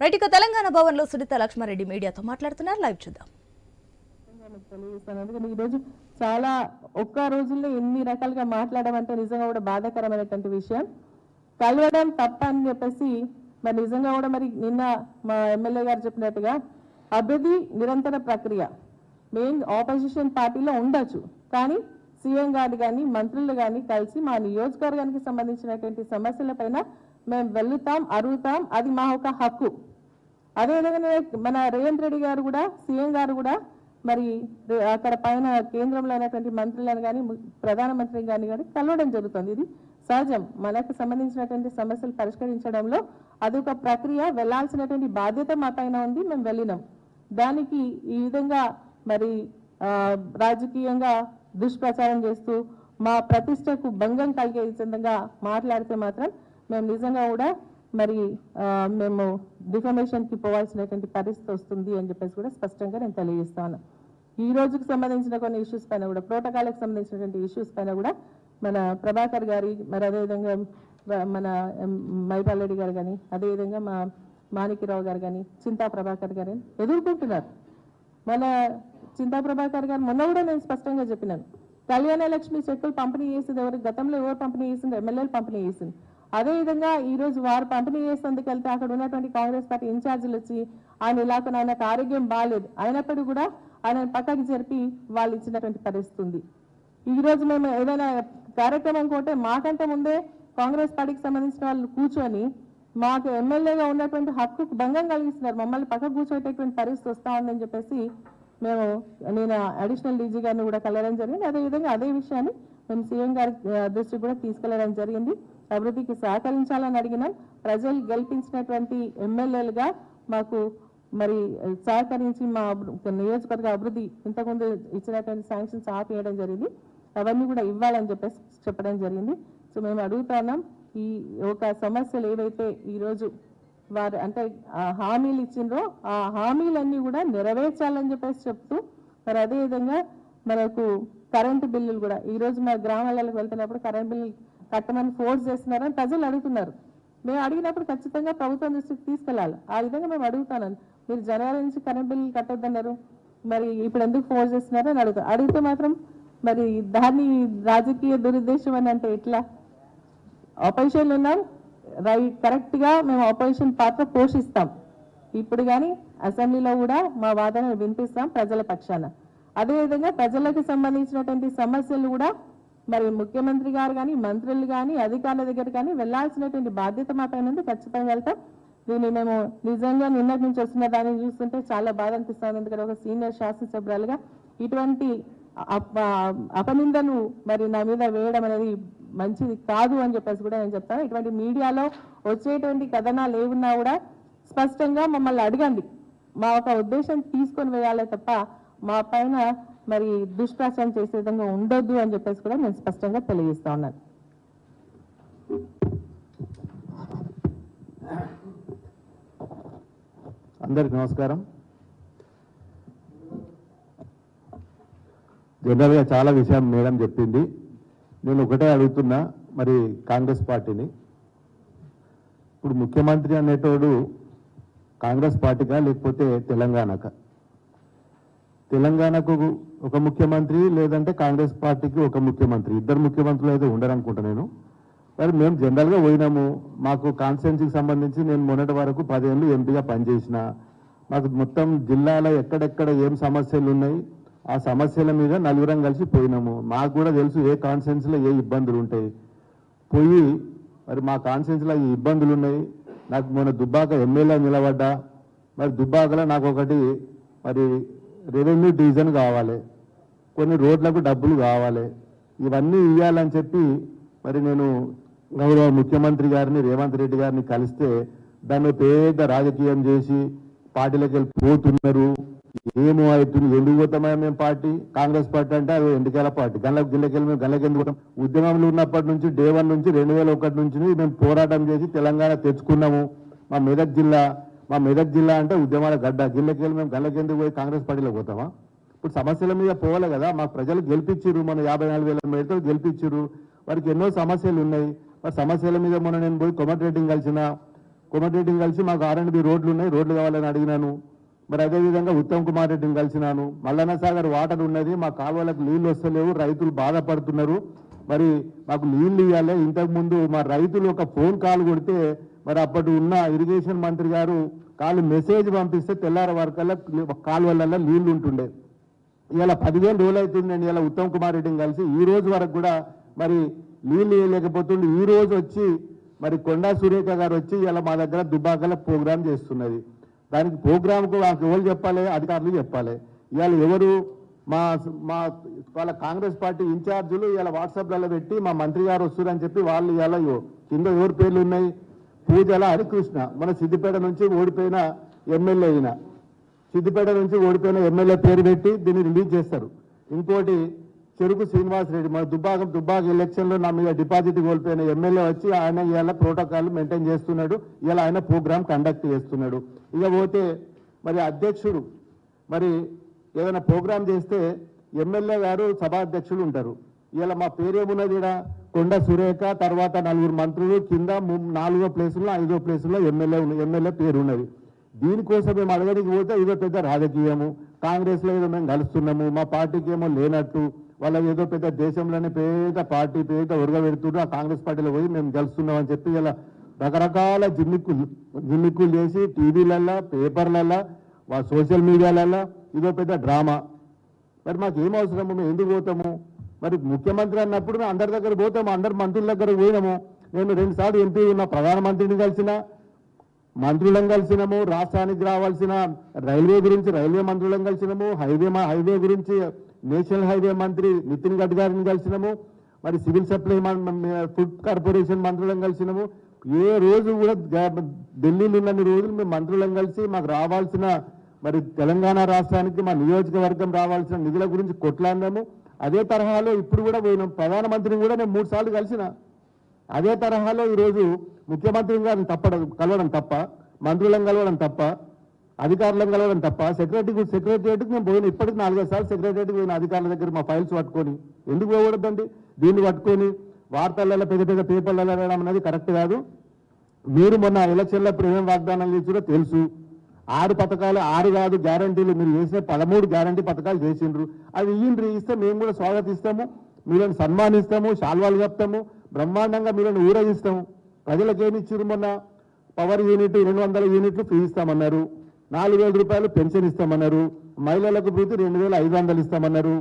Right ఇక తెలంగాణ భవన్లో సునీత లక్ష్మారెడ్డి మీడియాతో మాట్లాడుతున్నారు. లైవ్ చూద్దాం. తెలియజేస్తాను ఎందుకంటే ఈరోజు చాలా ఒక్క రోజుల్లో ఎన్ని రకాలుగా మాట్లాడడం అంటే నిజంగా కూడా బాధాకరమైనటువంటి విషయం. కలవడం తప్ప అని చెప్పేసి మరి నిజంగా కూడా మరి నిన్న మా ఎమ్మెల్యే గారు చెప్పినట్టుగా అభివృద్ధి నిరంతర ప్రక్రియ. మెయిన్ ఆపోజిషన్ పార్టీలో ఉండొచ్చు. కానీ సీఎం గారు కానీ మంత్రులు కానీ కలిసి మా నియోజకవర్గానికి సంబంధించినటువంటి సమస్యలపైన మేము వెళ్తాం అరుగుతాం అది మా ఒక హక్కు. అదేవిధంగా మన రేవంత్ రెడ్డి గారు కూడా సీఎం గారు కూడా మరి అక్కడ పైన కేంద్రంలో అయినటువంటి మంత్రులను కానీ ప్రధానమంత్రి గాని కానీ కలవడం జరుగుతుంది. ఇది సహజం. మనకు సంబంధించినటువంటి సమస్యలు పరిష్కరించడంలో అదొక ప్రక్రియ. వెళ్ళాల్సినటువంటి బాధ్యత మా పైన ఉంది. మేము వెళ్ళినాం. దానికి ఈ విధంగా మరి రాజకీయంగా దుష్ప్రచారం చేస్తూ మా ప్రతిష్టకు భంగం కలిగే విధంగా మాట్లాడితే మాత్రం మేము నిజంగా కూడా మరి మేము డిఫర్మేషన్కి పోవాల్సినటువంటి పరిస్థితి వస్తుంది అని చెప్పేసి కూడా స్పష్టంగా నేను తెలియజేస్తాను. ఈ రోజుకి సంబంధించిన కొన్ని ఇష్యూస్ పైన కూడా ప్రోటోకాల్కి సంబంధించినటువంటి ఇష్యూస్ పైన కూడా మన ప్రభాకర్ గారి మరి అదేవిధంగా మన ఎం, మైపాల్ రెడ్డి గారు కానీ అదేవిధంగా మా మాణిక్యరావు గారు కానీ చింతా ప్రభాకర్ గారు ఎదుర్కొంటున్నారు. మన చింతా ప్రభాకర్ గారు మొన్న కూడా నేను స్పష్టంగా చెప్పినాను. కళ్యాణ లక్ష్మి చెక్కులు పంపిణీ చేసింది ఎవరు? గతంలో ఎవరు పంపిణీ చేసింది ఎమ్మెల్యేలు పంపిణీ చేసింది అదేవిధంగా ఈ రోజు వారు పంపిణీ చేసేందుకు వెళ్తే అక్కడ ఉన్నటువంటి కాంగ్రెస్ పార్టీ ఇన్ఛార్జీలు వచ్చి ఆయన ఇలాక ఆయనకు ఆరోగ్యం బాగాలేదు అయినప్పటికీ కూడా ఆయన పక్కకి జరిపి వాళ్ళు ఇచ్చినటువంటి పరిస్థితి ఉంది. ఈ రోజు మేము ఏదైనా కార్యక్రమం కొంటే మాకంటే ముందే కాంగ్రెస్ పార్టీకి సంబంధించిన వాళ్ళు కూర్చొని మాకు ఎమ్మెల్యేగా ఉన్నటువంటి హక్కుకు భంగం కలిగిస్తున్నారు. మమ్మల్ని పక్క కూర్చోటటువంటి పరిస్థితి వస్తా ఉందని చెప్పేసి మేము నేను అడిషనల్ డీజీ గారిని కూడా కలవడం జరిగింది. అదేవిధంగా అదే విషయాన్ని మేము సీఎం గారి దృష్టికి కూడా తీసుకెళ్ళడం జరిగింది. అభివృద్ధికి సహకరించాలని అడిగినాం ప్రజలు గెలిపించినటువంటి ఎమ్మెల్యేలుగా మాకు మరి సహకరించి మా నియోజకవర్గ అభివృద్ధి ఇంతకుముందు ఇచ్చినటువంటి శాంక్షన్స్ ఆపేయడం జరిగింది. అవన్నీ కూడా ఇవ్వాలని చెప్పేసి చెప్పడం జరిగింది. సో మేము అడుగుతున్నాం ఈ ఒక సమస్యలు ఏవైతే ఈరోజు వారు అంటే ఆ హామీలు ఇచ్చిండ్రో ఆ హామీలన్నీ కూడా నెరవేర్చాలని చెప్పేసి చెప్తూ మరి అదేవిధంగా మనకు కరెంటు బిల్లులు కూడా ఈ రోజు మా గ్రామాలకు వెళ్తున్నప్పుడు కరెంట్ బిల్లు కట్టమని ఫోర్స్ చేస్తున్నారని ప్రజలు అడుగుతున్నారు. మేము అడిగినప్పుడు ఖచ్చితంగా ప్రభుత్వం దృష్టికి తీసుకెళ్ళాలి. ఆ విధంగా మేము అడుగుతాను మీరు జనవరి నుంచి కరెంట్ బిల్లు కట్టొద్దన్నారు. మరి ఇప్పుడు ఎందుకు ఫోర్స్ చేస్తున్నారు అని అడుగుతాం అడిగితే మాత్రం మరి దాన్ని రాజకీయ దురుద్దేశం అని అంటే ఎట్లా? ఆపోజిషన్లు ఉన్నారు. రైట్ కరెక్ట్గా మేము ఆపోజిషన్ పాత్ర పోషిస్తాం. ఇప్పుడు కానీ అసెంబ్లీలో కూడా మా వాదన వినిపిస్తాం ప్రజల పక్షాన. అదేవిధంగా ప్రజలకు సంబంధించినటువంటి సమస్యలు కూడా మరి ముఖ్యమంత్రి గారు కానీ మంత్రులు కానీ అధికారుల దగ్గర కానీ వెళ్ళాల్సినటువంటి బాధ్యత మా పైన ఉంది. ఖచ్చితంగా వెళ్తాం. దీన్ని మేము నిజంగా నిన్నటి నుంచి వస్తున్న దాన్ని చూస్తుంటే చాలా బాధ అనిపిస్తుంది. ఎందుకంటే ఒక సీనియర్ శాసనసభ్యులుగా ఇటువంటి అప- అపనిందను మరి నా మీద వేయడం అనేది మంచిది కాదు అని చెప్పేసి కూడా నేను చెప్తాను. ఇటువంటి మీడియాలో వచ్చేటువంటి కథనాలు ఏమున్నా కూడా స్పష్టంగా మమ్మల్ని అడగండి. మా ఒక ఉద్దేశం తీసుకొని వేయాలే తప్ప మా పైన మరి దుష్ప్రచారం చేసే విధంగా ఉండొద్దు అని చెప్పేసి కూడా నేను స్పష్టంగా తెలియజేస్తా ఉన్నాను. అందరికి నమస్కారం. జనరల్గా చాలా విషయం మేడం చెప్పింది. నేను ఒకటే అడుగుతున్నా మరి కాంగ్రెస్ పార్టీని. ఇప్పుడు ముఖ్యమంత్రి అనేటోడు కాంగ్రెస్ పార్టీగా లేకపోతే తెలంగాణక? తెలంగాణకు ఒక ముఖ్యమంత్రి లేదంటే కాంగ్రెస్ పార్టీకి ఒక ముఖ్యమంత్రి. ఇద్దరు ముఖ్యమంత్రులు అయితే ఉండరనుకుంటా నేను. మరి మేము జనరల్గా పోయినాము. మాకు కాన్స్టిట్యున్సీకి సంబంధించి నేను మొన్నటి వరకు పదేళ్ళు ఎంపీగా పనిచేసిన. మాకు మొత్తం జిల్లాలో ఎక్కడెక్కడ ఏం సమస్యలు ఉన్నాయి ఆ సమస్యల మీద నలుగురం కలిసి పోయినాము. మాకు కూడా తెలుసు ఏ కాన్స్టిట్యున్సీలో ఏ ఇబ్బందులు ఉంటాయి. పోయి మరి మా కాన్స్టిట్యున్సీలో ఈ ఇబ్బందులు ఉన్నాయి. నాకు మొన్న దుబ్బాక ఎమ్మెల్యే నిలబడ్డా. మరి దుబ్బాకలో నాకు ఒకటి మరి రెవెన్యూ డివిజన్ కావాలి కొన్ని రోడ్లకు డబ్బులు కావాలి ఇవన్నీ ఇవ్వాలని చెప్పి మరి నేను గౌరవ ముఖ్యమంత్రి గారిని రేవంత్ రెడ్డి గారిని కలిస్తే దాన్ని పెద్ద రాజకీయం చేసి పార్టీలకు వెళ్ళి పోతున్నారు. ఏమో అవుతుంది ఎందుకు పోతామా మేము పార్టీ? కాంగ్రెస్ పార్టీ అంటే అది ఎన్నికల పార్టీ. గంటలకు గిల్లకెళ్ళి మేము గల్లకి ఎందుకు పోతాం? ఉద్యమంలో ఉన్నప్పటి నుంచి డే వన్ నుంచి రెండు వేల ఒకటి నుంచి మేము పోరాటం చేసి తెలంగాణ తెచ్చుకున్నాము. మా మెదక్ జిల్లా మా మెదక్ జిల్లా అంటే ఉద్యమాల గడ్డ. గిల్లకెళ్ళి మేము గల్లకెందుకు పోయి కాంగ్రెస్ పార్టీలో పోతామా? ఇప్పుడు సమస్యల మీద పోవాలి కదా. మా ప్రజలు గెలిపించారు మన యాభై నాలుగు వేల మేడతో గెలిపించారు వారికి ఎన్నో సమస్యలు ఉన్నాయి. మరి సమస్యల మీద మొన్న నేను పోయి కొమటరేటింగ్ కలిసిన కొమటరేటింగ్ కలిసి మాకు ఆర్ అండ్ బి రోడ్లు ఉన్నాయి. రోడ్లు కావాలని అడిగినాను. మరి అదేవిధంగా ఉత్తమ్ కుమార్ రెడ్డిని కలిసినాను. మల్లన్న సాగర్ వాటర్ ఉన్నది. మా కాలువలకు నీళ్ళు వస్తలేవు. రైతులు బాధపడుతున్నారు. మరి మాకు నీళ్ళు ఇవ్వాలి ఇంతకు ముందు మా రైతులు ఒక ఫోన్ కాల్ కొడితే మరి అప్పటి ఉన్న ఇరిగేషన్ మంత్రి గారు కాలు మెసేజ్ పంపిస్తే తెల్లారి వరకల్లా కాలువలల్లో నీళ్ళు ఉంటుండే. ఇలా పదివేలు రోజులు అవుతుంది నేను ఇలా ఉత్తమ్ కుమార్ రెడ్డిని కలిసి. ఈ రోజు వరకు కూడా మరి నీళ్ళు వేయలేకపోతుండే. ఈ రోజు వచ్చి మరి కొండా సురేఖ గారు వచ్చి ఇలా మా దగ్గర దుబ్బాకల ప్రోగ్రామ్ చేస్తున్నది. దానికి ప్రోగ్రామ్కు మాకు ఎవరు చెప్పాలి? అధికారులు చెప్పాలి. ఇవాళ ఎవరు? మా మా వాళ్ళ కాంగ్రెస్ పార్టీ ఇన్ఛార్జీలు ఇలా వాట్సాప్లలో పెట్టి మా మంత్రి గారు వస్తున్నారని చెప్పి వాళ్ళు ఇలా కింద ఎవరి పేర్లు ఉన్నాయి? పూజల హరికృష్ణ. మన సిద్దిపేట నుంచి ఓడిపోయిన ఎమ్మెల్యే అయిన సిద్దిపేట నుంచి ఓడిపోయిన ఎమ్మెల్యే పేరు పెట్టి దీన్ని రిలీజ్ చేస్తారు. ఇంకోటి చెరుకు శ్రీనివాస్ రెడ్డి. మన దుబ్బాగం దుబ్బాక ఎలక్షన్లో నా మీద డిపాజిట్ కోల్పోయిన ఎమ్మెల్యే వచ్చి ఆయన ఇవాళ ప్రోటోకాల్ మెయింటైన్ చేస్తున్నాడు. ఇలా ఆయన ప్రోగ్రామ్ కండక్ట్ చేస్తున్నాడు. ఇక పోతే మరి అధ్యక్షుడు మరి ఏదైనా ప్రోగ్రామ్ చేస్తే ఎమ్మెల్యే గారు సభాధ్యక్షులు ఉంటారు. ఇలా మా పేరేమున్నది ఈడ? కొండ సురేఖ తర్వాత నలుగురు మంత్రులు కింద ము- నాలుగో ప్లేసుల్లో ఐదో ప్లేసుల్లో ఎమ్మెల్యే ఎమ్మెల్యే పేరు ఉన్నది దీనికోసం మేము అడగడానికి పోతే ఇదో పెద్ద రాజకీయము. కాంగ్రెస్లో ఏదో మేము కలుస్తున్నాము మా పార్టీకి ఏమో లేనట్టు వాళ్ళ ఏదో పెద్ద దేశంలోనే పేద పార్టీ పేద ఉరగబెడుతుండ్రు ఆ కాంగ్రెస్ పార్టీలో పోయి మేము గెలుస్తున్నాం అని చెప్పి ఇలా రకరకాల జిమ్మిక్కులు జిమ్మిక్కులు చేసి టీవీలల్లో పేపర్లల్లో వా సోషల్ మీడియాలల్లో ఇదో పెద్ద డ్రామా. మరి మాకు ఏం అవసరము? మేము ఎందుకు పోతాము? మరి ముఖ్యమంత్రి అన్నప్పుడు మేము అందరి దగ్గర పోతాము అందరి మంత్రుల దగ్గర పోయినాము. నేను రెండుసార్లు ఎంపీ ఉన్న ప్రధానమంత్రిని కలిసిన మంత్రులను కలిసినాము రాష్ట్రానికి రావాల్సిన రైల్వే గురించి రైల్వే మంత్రులను కలిసినాము హైవే మా- హైవే గురించి నేషనల్ హైవే మంత్రి నితిన్ గడ్కరీని కలిసినాము. మరి సివిల్ సప్లై ఫుడ్ కార్పొరేషన్ మంత్రులను కలిసినాము. ఏ రోజు కూడా ఢిల్లీలో ఉన్నన్ని రోజులు మేము మంత్రులను కలిసి మాకు రావాల్సిన మరి తెలంగాణ రాష్ట్రానికి మా నియోజకవర్గం రావాల్సిన నిధుల గురించి కొట్లాడినాము. అదే తరహాలో ఇప్పుడు కూడా పోయినాం ప్రధానమంత్రిని కూడా నేను మూడు సార్లు కలిసిన. అదే తరహాలో ఈరోజు ముఖ్యమంత్రి గారిని తప్పడం కలవడం తప్ప మంత్రులను కలవడం తప్ప అధికారులను కలవడం తప్ప సెక్రటరీ సెక్రటరియట్కి నేను పోయిన ఇప్పటికి నాలుగైదు సార్లు సెక్రటరియట్కి పోయిన అధికారుల దగ్గర మా ఫైల్స్ పట్టుకొని ఎందుకు పోకూడదండి? దీన్ని పట్టుకొని వార్తలలో పెద్ద పెద్ద పేపర్లలో వెళ్ళడం అనేది కరెక్ట్ కాదు. మీరు మొన్న ఎలక్షన్లప్పుడు ఏమేమి వాగ్దానాలు చేసిరో తెలుసు. ఆరు పథకాలు ఆరు కాదు గ్యారంటీలు మీరు చేసిన పదమూడు గ్యారంటీ పథకాలు చేసిండ్రు. అవి ఇయ్యండ్రి ఇస్తే మేము కూడా స్వాగతిస్తాము మీలను సన్మానిస్తాము శాల్వాలు చెప్తాము బ్రహ్మాండంగా మీలను ఊరేగిస్తాము. ప్రజలకు ఏమి ఇచ్చారు మొన్న? పవర్ యూనిట్ రెండు వందల యూనిట్లు ఫ్రీ ఇస్తామన్నారు. నాలుగు వేల రూపాయలు పెన్షన్ ఇస్తామన్నారు. మహిళలకు ప్రతి రెండు వేల ఐదు వందలు ఇస్తామన్నారు.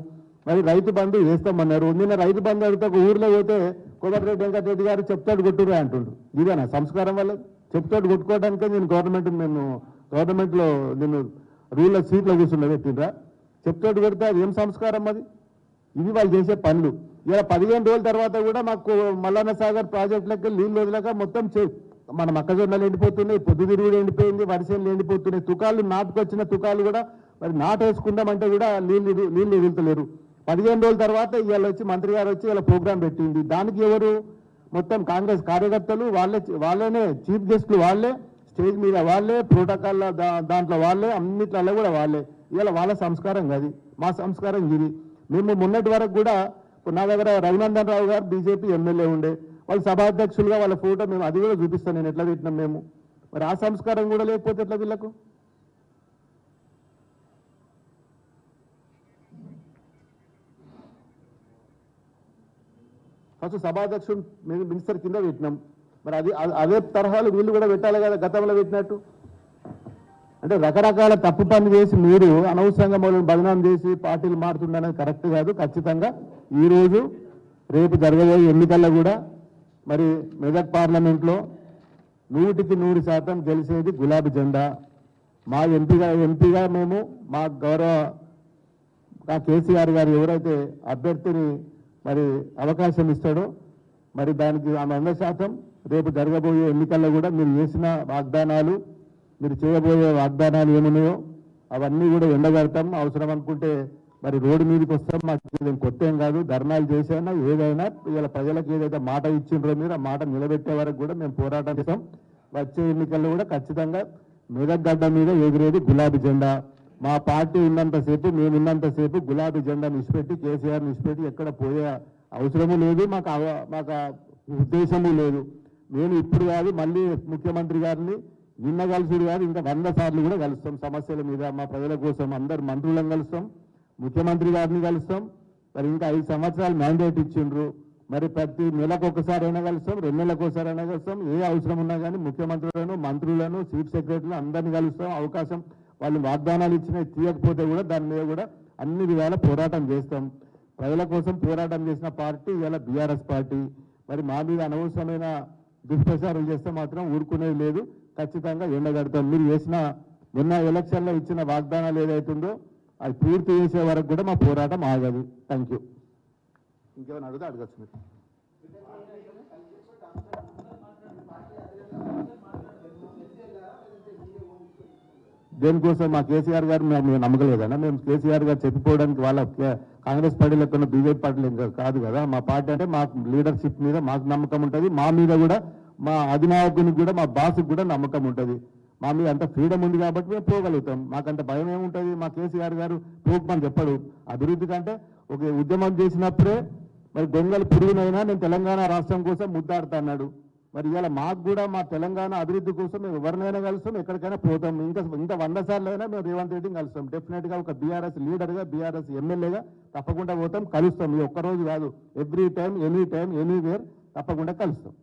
మరి రైతు బంధు వేస్తామన్నారు. నిన్న రైతు బంధు అడిగితే ఒక ఊర్లో పోతే కోమటిరెడ్డి వెంకటరెడ్డి గారు చెప్తాడు కొట్టురా అంటుండ్రు ఇదేనా సంస్కారం వల్ల చెప్తాడు కొట్టుకోవడానికే నేను గవర్నమెంట్ నేను గవర్నమెంట్లో నేను వీళ్ళ సీట్లో కూర్చున్న పెట్టిండ్రా చెప్తాడు పెడితే అది ఏం సంస్కారం అది? ఇవి వాళ్ళు చేసే పనులు. ఇలా పదిహేను రోజుల తర్వాత కూడా మాకు మల్లన్న సాగర్ ప్రాజెక్టులకి నీళ్ళు వదిలేక మొత్తం చే- మన మొక్కజొన్నలు ఎండిపోతున్నాయి పొద్దుతిరుగుడు ఎండిపోయింది వరిసేలు ఎండిపోతున్నాయి తుకాలు నాటుకొచ్చిన తుకాలు కూడా మరి నాటు వేసుకుందామంటే కూడా నీళ్ళు నీళ్ళు ఎదులుతలేరు పదిహేను రోజుల తర్వాత ఇవాళ వచ్చి మంత్రి గారు వచ్చి ఇలా ప్రోగ్రాం పెట్టింది. దానికి ఎవరు? మొత్తం కాంగ్రెస్ కార్యకర్తలు వాళ్ళే వాళ్ళనే చీఫ్ గెస్ట్లు వాళ్ళే స్టేజ్ మీద వాళ్ళే ప్రోటోకాల్ దాంట్లో వాళ్ళే అన్నిట్లలో కూడా వాళ్ళే. ఇవాళ వాళ్ళ సంస్కారం కాదు మా సంస్కారం ఇది మేము మొన్నటి వరకు కూడా నా దగ్గర రఘునందన్ రావు గారు బీజేపీ ఎమ్మెల్యే ఉండే. వాళ్ళు సభాధ్యక్షులుగా వాళ్ళ ఫోటో మేము అది కూడా చూపిస్తాను నేను ఎట్లా పెట్టినాం మేము. మరి ఆ సంస్కారం కూడా లేకపోతే ఎట్లా వీళ్ళకు? ఫస్ట్ సభాధ్యక్షుడు మేము మినిస్టర్ కింద పెట్టినాం. మరి అది అదే తరహాలు వీళ్ళు కూడా పెట్టాలి కదా గతంలో పెట్టినట్టు. అంటే రకరకాల తప్పు పని చేసి మీరు అనవసరంగా మమ్మల్ని బదనాం చేసి పార్టీలు మారుతుండనేది కరెక్ట్ కాదు ఖచ్చితంగా ఈరోజు రేపు జరగబోయే ఎన్నికల్లో కూడా మరి మెదక్ పార్లమెంట్లో నూటికి నూరు శాతం గెలిచేది గులాబీ జెండా. మా ఎంపీగా ఎంపీగా మేము మా గౌరవ ఆ కేసీఆర్ గారు ఎవరైతే అభ్యర్థిని మరి అవకాశం ఇస్తాడో మరి దానికి ఆమె వంద శాతం రేపు జరగబోయే ఎన్నికల్లో కూడా మీరు చేసిన వాగ్దానాలు మీరు చేయబోయే వాగ్దానాలు ఏమున్నాయో అవన్నీ కూడా ఎండగడతాం. అవసరం అనుకుంటే మరి రోడ్డు మీదకి వస్తాం. మాకు కొత్త ఏం కాదు. ధర్నాలు చేసైనా ఏదైనా ఇలా ప్రజలకు ఏదైతే మాట ఇచ్చిండ్రో మీరు ఆ మాట నిలబెట్టే వరకు కూడా మేము పోరాటం చేస్తాం. వచ్చే ఎన్నికల్లో కూడా ఖచ్చితంగా మెదక్ మీద ఎగిరేది గులాబీ జెండా. మా పార్టీ ఉన్నంతసేపు మేము ఉన్నంతసేపు గులాబీ జెండా నిష్పెట్టి కేసీఆర్ నిష్పెట్టి ఎక్కడ పోయే అవసరము లేదు. మాకు అవ- మాకు ఉద్దేశము లేదు. నేను ఇప్పుడు కాదు మళ్ళీ ముఖ్యమంత్రి గారిని నిన్న కలిసిడు కాదు ఇంకా వంద సార్లు కూడా కలుస్తాం. సమస్యల మీద మా ప్రజల కోసం అందరు మంత్రులను కలుస్తాం ముఖ్యమంత్రి గారిని కలుస్తాం. మరి ఇంకా ఐదు సంవత్సరాలు మ్యాండేట్ ఇచ్చిండ్రు. మరి ప్రతి నెలకు ఒకసారి అయినా కలుస్తాం రెండు నెలలకు ఒకసారి అయినా కలుస్తాం. ఏ అవసరం ఉన్నా కానీ ముఖ్యమంత్రులను మంత్రులను చీఫ్ సెక్రటరీలు అందరినీ కలుస్తాం. అవకాశం వాళ్ళు వాగ్దానాలు ఇచ్చినా తీయకపోతే కూడా దాని మీద కూడా అన్ని విధాల పోరాటం చేస్తాం. ప్రజల కోసం పోరాటం చేసిన పార్టీ ఇవాళ బీఆర్ఎస్ పార్టీ. మరి మా మీద అనవసరమైన దుష్ప్రచారం చేస్తే మాత్రం ఊరుకునేది లేదు. ఖచ్చితంగా ఎండగడతాం. మీరు చేసిన నిన్న ఎలక్షన్లో ఇచ్చిన వాగ్దానాలు ఏదైతుందో అది పూర్తి చేసే వరకు కూడా మా పోరాటం ఆగదు. థ్యాంక్ యూ ఇంకేమైనా అడిగితే అడగచ్చు మీరు. దేనికోసం మా కేసీఆర్ గారు మేము మేము నమ్మకలేదన్నా మేము కేసీఆర్ గారు చెప్పిపోవడానికి వాళ్ళ కాంగ్రెస్ పార్టీ లెక్కన బీజేపీ పార్టీలు కాదు కదా మా పార్టీ అంటే మా లీడర్షిప్ మీద మాకు నమ్మకం ఉంటుంది. మా మీద కూడా మా అధినాయకునికి కూడా మా బాస్కి కూడా నమ్మకం ఉంటుంది. మా మీద అంత ఫ్రీడమ్ ఉంది కాబట్టి మేము పోగలుగుతాం. మాకంత భయం ఏముంటుంది? మా కేసీఆర్ గారు పోకమని చెప్పడు. అభివృద్ధి కంటే ఒక ఉద్యమం చేసినప్పుడే మరి దొంగలు పురుగునైనా నేను తెలంగాణ రాష్ట్రం కోసం ముద్దాడుతా అన్నాడు. మరి ఇవాళ మాకు కూడా మా తెలంగాణ అభివృద్ధి కోసం మేము ఎవరినైనా కలుస్తాం ఎక్కడికైనా పోతాం. ఇంకా ఇంకా వంద సార్లు అయినా మేము రేవంత్ రెడ్డిని కలుస్తాం డెఫినెట్గా ఒక బీఆర్ఎస్ లీడర్గా బీఆర్ఎస్ ఎమ్మెల్యేగా తప్పకుండా పోతాం కలుస్తాం. ఈ ఒక్క రోజు కాదు every time any time anywhere తప్పకుండా కలుస్తాం.